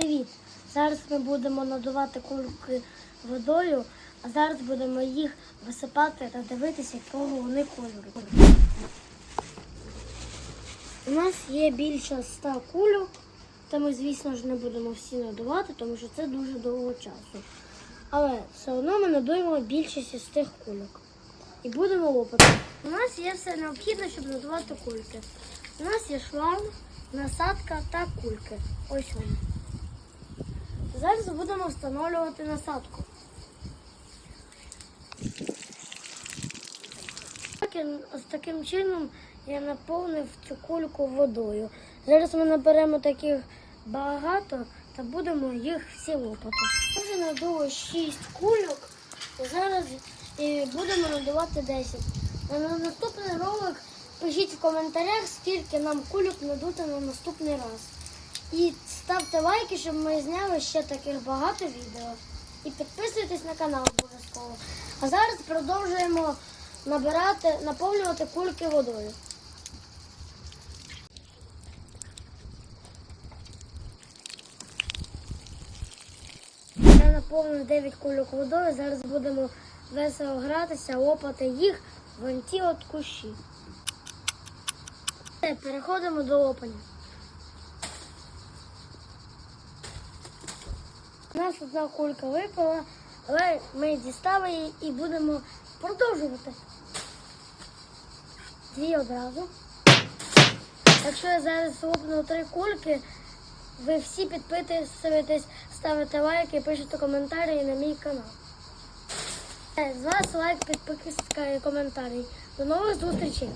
Привіт! Зараз ми будемо надувати кульки водою, а зараз будемо їх висипати та дивитися, якого вони кольору. У нас є більше 100 кульок, та ми, звісно ж, не будемо всі надувати, тому що це дуже довго часу. Але все одно ми надуємо більшість із тих кульок. І будемо лопати. У нас є все необхідне, щоб надувати кульки. У нас є шланг, насадка та кульки. Ось вони. Зараз будемо встановлювати насадку. Ось таким чином я наповнив цю кульку водою. Зараз ми наберемо таких багато та будемо їх всі лопати. Вже надуло 6 кульок. Зараз і будемо надувати 10. На на наступний ролик пишіть в коментарях, скільки нам кульок надути на наступний раз. І ставте лайки, щоб ми зняли ще таких багато відео. І підписуйтесь на канал обов'язково. А зараз продовжуємо набирати, наповнювати кульки водою. Я наповнив 9 кульок водою. Зараз будемо весело гратися, лопати їх в ті от кущі. Переходимо до лопання. Нас одна кулька випала, але ми дістали її і будемо продовжувати. Дві одразу. Якщо я зараз лопну три кульки, ви всі підписуєтесь, ставите лайки, пишете коментарі на мій канал. З вас лайк, підписка і коментарі. До нових зустрічей!